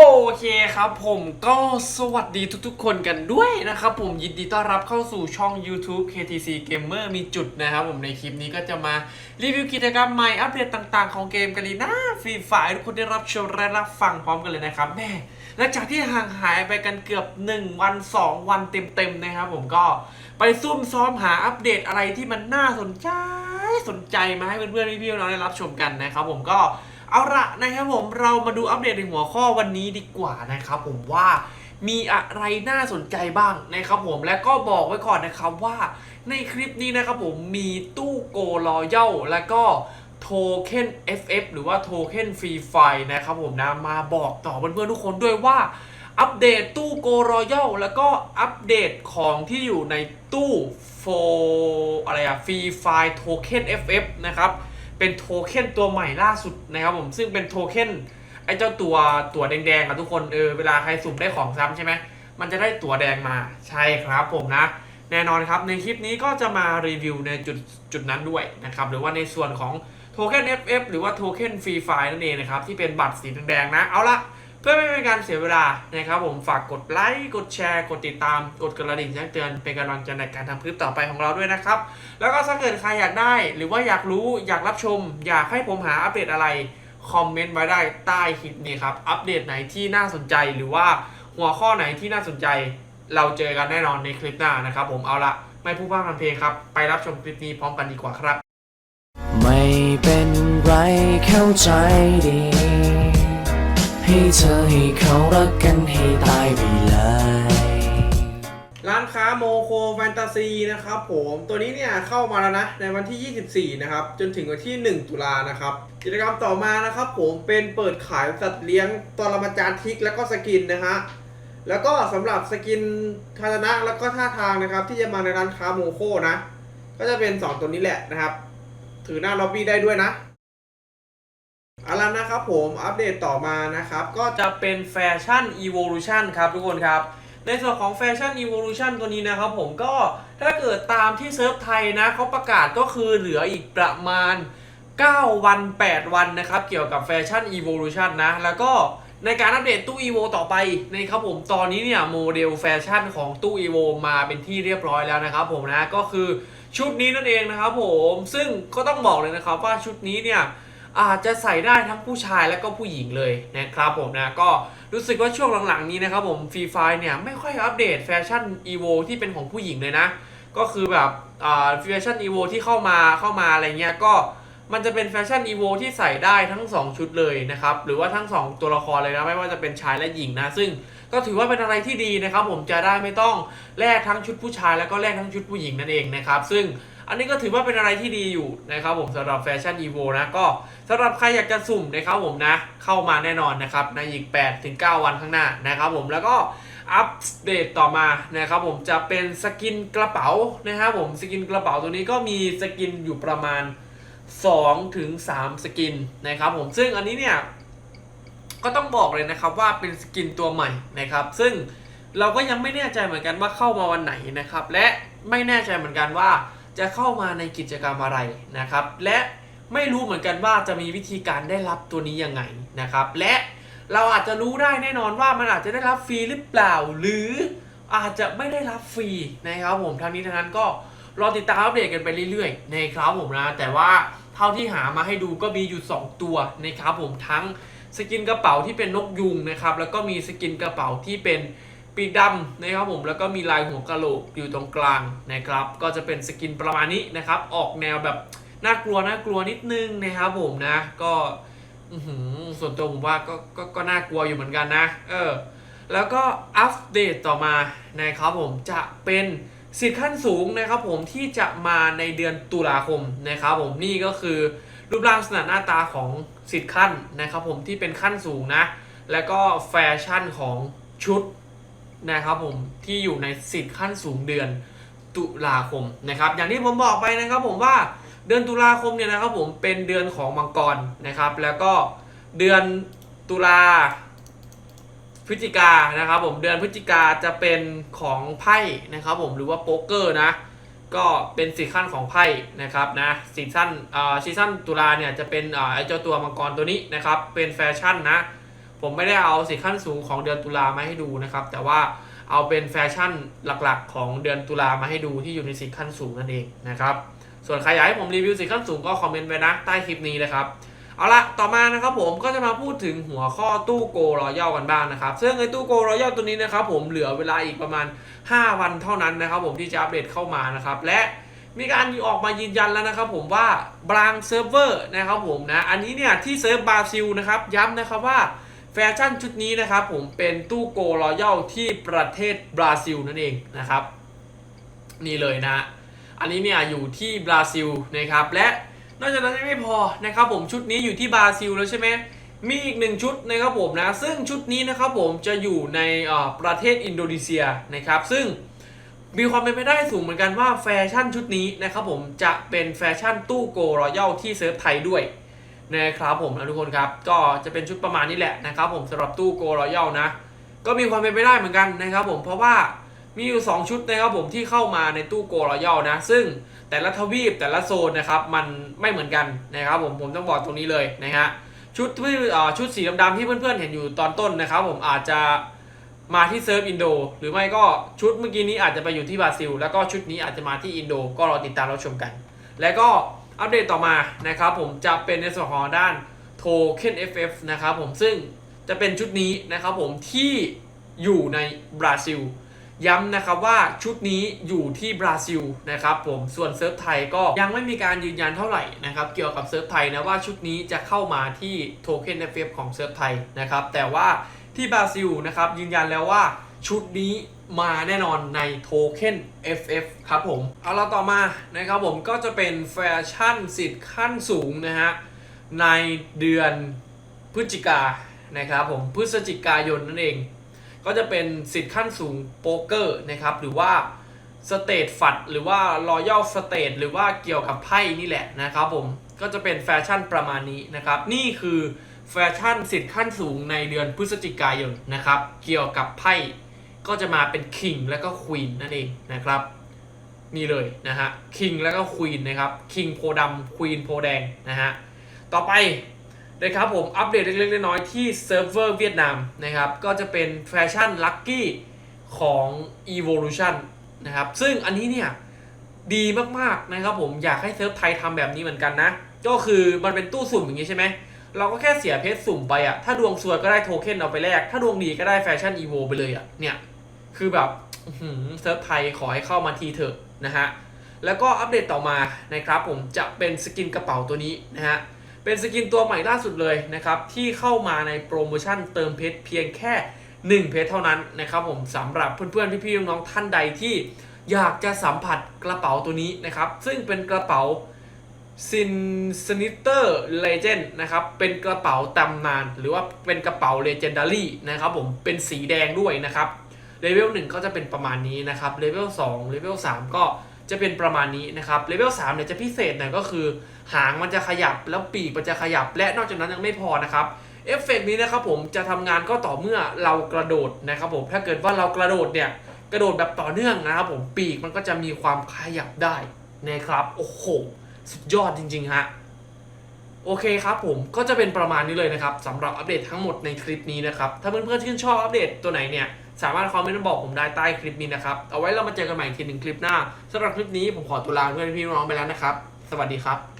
โอเคครับผมก็สวัสดีทุกๆ คนกันด้วยนะครับผมยินดีต้อนรับเข้าสู่ช่อง YouTube KTC Gamer มีจุดนะครับผมในคลิปนี้ก็จะมารีวิวกิจกรรมใหม่อัปเดตต่างๆของเกมกันลีนะฟรีไฟทุกคนได้รับชมและรับฟังพร้อมกันเลยนะครับแม่หลังจากที่ห่างหายไปกันเกือบ 1 วัน 2 วันเต็มๆนะครับผมก็ไปซุ่มซ้อมหาอัปเดตอะไรที่มันน่าสนใจสนใจมาให้เพื่อนๆพี่ๆน้องได้รับชมกันนะครับผมก็ เอาละนะครับผมเรามาดูอัปเดตในหัวข้อวันนี้ดีกว่านะครับผมว่ามีอะไรน่าสนใจบ้างนะครับผมและก็บอกไว้ก่อนนะครับว่าในคลิปนี้นะครับผมมีตู้โกรอยัลและก็โทเค็น FF หรือว่าโทเค็นฟรีไฟนะครับผมนะมาบอกต่อเพื่อนๆทุกคนด้วยว่าอัปเดตตู้โกรอยัลแล้วก็อัปเดตของที่อยู่ในตู้โฟอะไรอะฟรีไฟโทเค็น FF นะครับ เป็นโทเค็นตัวใหม่ล่าสุดนะครับผมซึ่งเป็นโทเค็นไอ้เจ้าตัวตัวแดงๆอะทุกคนเออเวลาใครสุ่มได้ของซ้ำใช่ไหมมันจะได้ตัวแดงมาใช่ครับผมนะ แน่นอนครับในคลิปนี้ก็จะมารีวิวในจุดจุดนั้นด้วยนะครับหรือว่าในส่วนของโทเค็น FF หรือว่าโทเค็นฟรีไฟนั่นเองนะครับที่เป็นบัตรสีแดงๆนะเอาละ เพื่อไม่เป็นการเสียเวลานะครับผมฝากกดไลค์กดแชร์กดติดตาม กดกระดิ่งแจ้งเตือนเป็นกำลังใจในการทำคลิปต่อไปของเราด้วยนะครับ แล้วก็ถ้าเกิดใครอยากได้ หรือว่าอยากรู้อยากรับชม อยากให้ผมหาอัปเดตอะไรคอมเมนต์ไว้ได้ใต้คลิปนี้ครับอัปเดตไหนที่น่าสนใจหรือว่าหัวข้อไหนที่น่าสนใจ เราเจอกันแน่นอนในคลิปหน้านะครับ ผมเอาละไม่พูดพร่ำทำเพลงครับ ไปรับชมคลิปนี้พร้อมกันดีกว่าครับ ไม่เป็นไรเข้าใจดี เธอให้เขารักกันให้ตายไปเลย ร้านค้าโมโคแฟนตาซีนะครับผมตัวนี้เนี่ยเข้ามาแล้วนะ ในวันที่ 24 นะครับ จนถึงวันที่ 1 ตุลานะครับ กิจกรรมต่อมานะครับผมเป็นเปิดขายสัตว์เลี้ยงปรมาจารย์ทิกแล้วก็สกินนะฮะแล้วก็สำหรับสกินคาตนะแล้วก็ท่าทางนะครับ ที่จะมาในร้านค้าโมโคนะ ก็จะเป็น 2 ตัวนี้แหละนะครับ ถือหน้าล็อบบี้ได้ด้วยนะ เอาละนะครับผมอัปเดตต่อมานะครับ ก็จะเป็นแฟชั่น Evolution ครับทุกคนครับ ในส่วนของแฟชั่น Evolution ตัวนี้นะครับผมก็ถ้าเกิดตามที่เซิร์ฟไทยนะเขาประกาศก็คือเหลืออีกประมาณ 9 วัน 8 วันนะครับ เกี่ยวกับแฟชั่น Evolution นะ แล้วก็ในการอัปเดตตู้ Evo ต่อไปนะครับผมตอนนี้เนี่ยโมเดลแฟชั่นของตู้ Evo มาเป็นที่เรียบร้อยแล้วนะครับผมนะก็คือชุดนี้นั่นเองนะครับผมซึ่งก็ต้องบอกเลยนะครับว่าชุดนี้เนี่ย อาจจะใส่ได้ทั้งผู้ชายและก็ผู้หญิงเลยนะครับผมนะก็รู้สึกว่าช่วงหลังๆนี้นะครับผมฟรีไฟเนี่ยไม่ค่อยอัปเดตแฟชั่น EVO ที่เป็นของผู้หญิงเลยนะ ก็คือแบบแฟชั่น EVO ที่เข้ามาเข้ามาอะไรเงี้ยก็มันจะเป็นแฟชั่น EVO ที่ใส่ได้ทั้ง 2 ชุดเลยนะครับ หรือว่าทั้ง 2 ตัวละครเลยนะ ไม่ว่าจะเป็นชายและหญิงนะ ซึ่งก็ถือว่าเป็นอะไรที่ดีนะครับ ผมจะได้ไม่ต้องแลกทั้งชุดผู้ชายแล้วก็แลกทั้งชุดผู้หญิงนั่นเองนะครับ ซึ่ง อันนี้ก็ถือว่าเป็นอะไรที่ดีอยู่นะครับผมสำหรับแฟชั่น EVO นะก็สำหรับใครอยากจะสุ่มนะครับผมนะเข้ามาแน่นอนนะครับในอีก8ถึง9วันข้างหน้านะครับผมแล้วก็อัปเดตต่อมานะครับผมจะเป็นสกินกระเป๋านะครับผมสกินกระเป๋าตัวนี้ก็มีสกินอยู่ประมาณ2ถึง3สกินนะครับผมซึ่งอันนี้เนี่ยก็ต้องบอกเลยนะครับว่าเป็นสกินตัวใหม่นะครับ ซึ่งเราก็ยังไม่แน่ใจเหมือนกันว่าเข้ามาวันไหนนะครับ และไม่แน่ใจเหมือนกันว่า จะเข้ามาในกิจกรรมอะไรนะครับ และไม่รู้เหมือนกันว่าจะมีวิธีการได้รับตัวนี้ยังไงนะครับ และเราอาจจะรู้ได้แน่นอนว่ามันอาจจะได้รับฟรีหรือเปล่า หรืออาจจะไม่ได้รับฟรีนะครับผมทั้งนี้ทั้งนั้นก็รอติดตามอัปเดตกันไปเรื่อยๆนะครับผมนะแต่ว่าเท่าที่หามาให้ดูก็มีอยู่ 2 ตัวนะครับผมทั้งสกินกระเป๋าที่เป็นนกยุงนะครับแล้วก็มีสกินกระเป๋าที่เป็น ปีกดำนะครับผมแล้วก็มีลายหัวกะโหลกอยู่ตรงกลางนะครับ ก็จะเป็นสกินประมาณนี้นะครับ ออกแนวแบบน่ากลัวน่ากลัวนิดนึงนะครับผมนะ ก็ส่วนตัวผมว่าก็ก็ก็น่ากลัวอยู่เหมือนกันนะ เออ แล้วก็อัปเดตต่อมานะครับผมจะเป็นสิทธิ์ขั้นสูงนะครับผมที่จะมาในเดือนตุลาคมนะครับผมนี่ก็คือรูปร่างลักษณะหน้าตาของสิทธิ์ขั้นนะครับผมที่เป็นขั้นสูงนะ แล้วก็แฟชั่นของชุด นะครับผมที่อยู่ในสิทธิ์ขั้นสูงเดือนตุลาคมนะครับอย่างที่ผมบอกไปนะครับผมว่าเดือนตุลาคมเนี่ยนะครับผมเป็นเดือนของมังกรนะครับ แล้วก็เดือนตุลาพฤศจิกานะครับผมเดือนพฤศจิกาจะเป็นของไพ่นะครับผมหรือว่าโป๊กเกอร์นะก็เป็นซีซั่นของไพ่นะครับนะซีซั่นอ่าซีซั่นตุลาเนี่ยจะเป็นอ่าไอเจ้าตัวมังกรตัวนี้นะครับเป็นแฟชั่นนะ ผมไม่ได้เอาสิขั้นสูงของเดือนตุลามาให้ดูนะครับ แต่ว่าเอาเป็นแฟชั่นหลักๆ ของเดือนตุลามาให้ดูที่อยู่ในสิขั้นสูงนั่นเองนะครับ ส่วนใครอยากให้ผมรีวิวสิขั้นสูงก็คอมเมนต์ไว้นะใต้คลิปนี้นะครับ เอาละต่อมานะครับผมก็จะมาพูดถึงหัวข้อตู้โกรอยัลกันบ้างนะครับ ซึ่งไอ้ตู้โกรอยัลตัวนี้นะครับผมเหลือเวลาอีกประมาณ 5 วันเท่านั้นนะครับ ผมที่จะอัปเดตเข้ามานะครับและมีการออกมายืนยันแล้วนะครับผมว่าบรางเซิร์ฟเวอร์นะครับผมนะอันนี้เนี่ยที่เซิร์ฟบราซิลนะครับย้ำนะครับว่า แฟชั่นชุดนี้นะครับผมเป็นตู้โกรอยัลที่ประเทศบราซิลนั่นเองนะครับ นี่เลยนะ อันนี้เนี่ยอยู่ที่บราซิลนะครับ และนอกจากนั้นยังไม่พอนะครับผมชุดนี้อยู่ที่บราซิลแล้วใช่ไหมมีอีกหนึ่งชุดนะครับผมนะ ซึ่งชุดนี้นะครับผมจะอยู่ในประเทศอินโดนีเซียนะครับ ซึ่งมีความเป็นไปได้สูงเหมือนกันว่าแฟชั่นชุดนี้นะครับผมจะเป็นแฟชั่นตู้โกรอยัลที่เซิร์ฟไทยด้วย นะครับผมนะทุกคนครับ ก็จะเป็นชุดประมาณนี้แหละนะครับผมสำหรับตู้โกรอยัลนะ ก็มีความเป็นไปได้เหมือนกันนะครับผมเพราะว่ามีอยู่ 2 ชุดนะครับผมที่เข้ามาในตู้โกรอยัลนะ ซึ่งแต่ละทวีปแต่ละโซนนะครับมันไม่เหมือนกันนะครับผมผมต้องบอกตรงนี้เลยนะฮะชุดที่ชุดสีดำๆที่เพื่อนๆเห็นอยู่ตอนต้นนะครับผมอาจจะมาที่เซิร์ฟอินโดหรือไม่ก็ชุดเมื่อกี้นี้อาจจะไปอยู่ที่บราซิล แล้วก็ชุดนี้อาจจะมาที่อินโดก็รอติดตามรับชมกัน แล้วก็ อัปเดตต่อมานะครับผมจะเป็นในส่วนของด้านโทเค็น FF นะครับผมซึ่งจะเป็นชุดนี้นะครับผมที่อยู่ในบราซิล ย้ำนะครับว่าชุดนี้อยู่ที่บราซิลนะครับผมส่วนเซิร์ฟไทยก็ยังไม่มีการยืนยันเท่าไหร่นะครับเกี่ยวกับเซิร์ฟไทยนะว่าชุดนี้จะเข้ามาที่โทเค็น FF ของเซิร์ฟไทยนะครับแต่ว่าที่บราซิลนะครับยืนยันแล้วว่า ชุดนี้มาแน่นอนในโทเค็น FF ครับผม เอาเราต่อมานะครับผมก็จะเป็นแฟชั่นสิทธิ์ขั้นสูงนะฮะ ในเดือนพฤศจิกานะครับผมพฤศจิกายนนั่นเอง ก็จะเป็นสิทธิ์ขั้นสูงโป๊กเกอร์นะครับ หรือว่าสเตทฟัดหรือว่ารอยัลสเตทหรือว่าเกี่ยวกับไพ่นี่แหละนะครับผมก็จะเป็นแฟชั่นประมาณนี้นะครับ นี่คือแฟชั่นสิทธิ์ขั้นสูงในเดือนพฤศจิกายนนะครับ เกี่ยวกับไพ่ ก็จะมาเป็นคิงและก็ควีนนั่นเองนะครับนี่เลยนะฮะคิงแล้วก็ควีนนะครับคิงโพดำควีนโพแดงนะฮะต่อไปนะครับผมอัปเดตเล็กๆน้อยๆที่เซิร์ฟเวอร์เวียดนามนะครับก็จะเป็นแฟชั่นลัคกี้ของ Evolution นะครับซึ่งอันนี้เนี่ยดีมากๆนะครับผมอยากให้เซิร์ฟไทยทำแบบนี้เหมือนกันนะ ก็คือมันเป็นตู้สุ่มอย่างนี้ใช่ไหมเราก็แค่เสียเพชรสุ่มไปอะถ้าดวงซวยก็ได้โทเค็นเอาไปแลกถ้าดวงดีก็ได้แฟชั่น Evo ไปเลยอะเนี่ย คือแบบเซิร์ฟไทยขอให้เข้ามาทีเถอะนะฮะ แล้วก็อัปเดตต่อมานะครับผมจะเป็นสกินกระเป๋าตัวนี้นะฮะ เป็นสกินตัวใหม่ล่าสุดเลยนะครับที่เข้ามาในโปรโมชั่นเติมเพชรเพียงแค่ 1 เพชรเท่านั้นนะครับผมสำหรับเพื่อนๆพี่ๆน้องๆท่านใดที่อยากจะสัมผัสกระเป๋าตัวนี้นะครับ ซึ่งเป็นกระเป๋าซินสนิเตอร์เลเจนนะครับ เป็นกระเป๋าตำนาน หรือว่าเป็นกระเป๋าเลเจนดารี่นะครับผมเป็นสีแดงด้วยนะครับ เลเวล1ก็จะเป็นประมาณนี้นะครับเลเวล2เลเวล3ก็จะเป็นประมาณนี้นะครับเลเวล3เนี่ยจะพิเศษหน่อยก็คือ หางมันจะขยับแล้วปีกมันจะขยับ และนอกจากนั้นยังไม่พอนะครับเอฟเฟกต์นี้นะครับผมจะทำงานก็ต่อเมื่อเรากระโดดนะครับผมถ้าเกิดว่าเรากระโดดเนี่ยกระโดดแบบต่อเนื่องนะครับผมปีกมันก็จะมีความขยับได้นะครับโอ้โหสุดยอดจริงๆฮะโอเคครับผมก็จะเป็นประมาณนี้เลยนะครับสำหรับอัปเดตทั้งหมดในคลิปนี้นะครับถ้าเพื่อนๆชื่นชอบอัปเดตตัวไหนเนี่ย สามารถคอมเมนต์บอกผมได้ใต้คลิปนี้นะครับ เอาไว้เรามาเจอกันใหม่อีกทีหนึ่งคลิปหน้าสำหรับคลิปนี้ผมขอตุลาเพื่อนพี่น้องไปแล้วนะครับ สวัสดีครับ